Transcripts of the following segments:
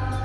back.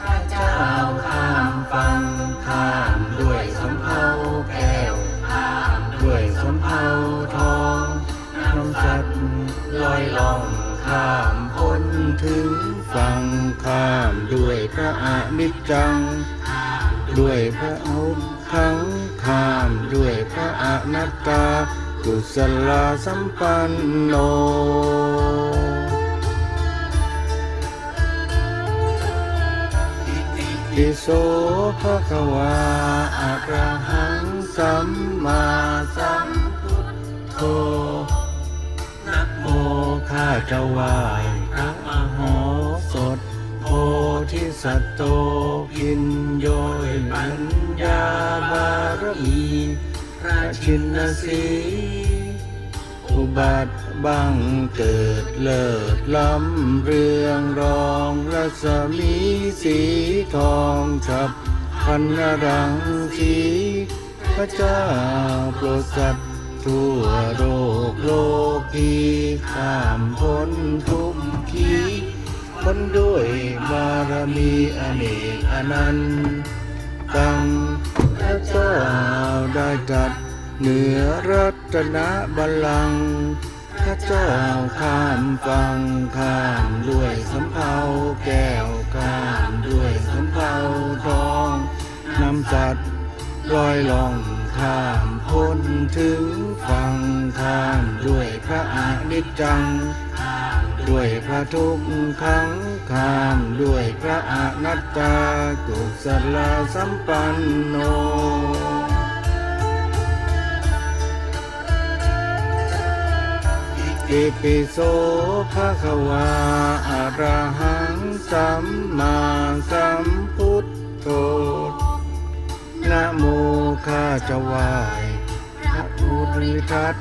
ข้าเจ้าข้ามฟังข้ามด้วยสำเภาแก้วข้ามด้วยสำเภาทองนำสัตว์ลอยล่องข้ามพ้นถึงฝั่งข้ามด้วยพระอนิจจัง ด้วยพระอมขังข้ามด้วยพระอนัตตากุศลสัมปันโนิโสภะคะวาอะระหังสัมมาสัมพุทโธนะโมข้าจะไหวพระมโหสถโพธิสัตว์โตพินโยยปัญญาบารมีพระชินสีอุบัติ บังเกิดเลิศล้ำเรืองรองรัศมีสีทองฉับพันรังสีพระเจ้าโปรดสัตว์ทั่วโลกโลกีข้ามพ้นทุกขีพ้นด้วยบารมีอเนกอนันตังพระเจ้าได้ตัดเหนือรัตนบัลลังก์ พระเจ้าข้ามฟังข้ามด้วยสำเภาแก้วข้ามด้วยสำเภาทองนำสัตว์ลอยล่องข้ามพ้นถึงฝั่งข้ามด้วยพระอนิจจัง ด้วยพระทุกขังข้ามด้วยพระอนัตตากุศลสัมปันโน อิปิโสภะคะวาอะระหังสัมมาสัมพุทโธนะโมข้าจะไหวพระพุทธทัต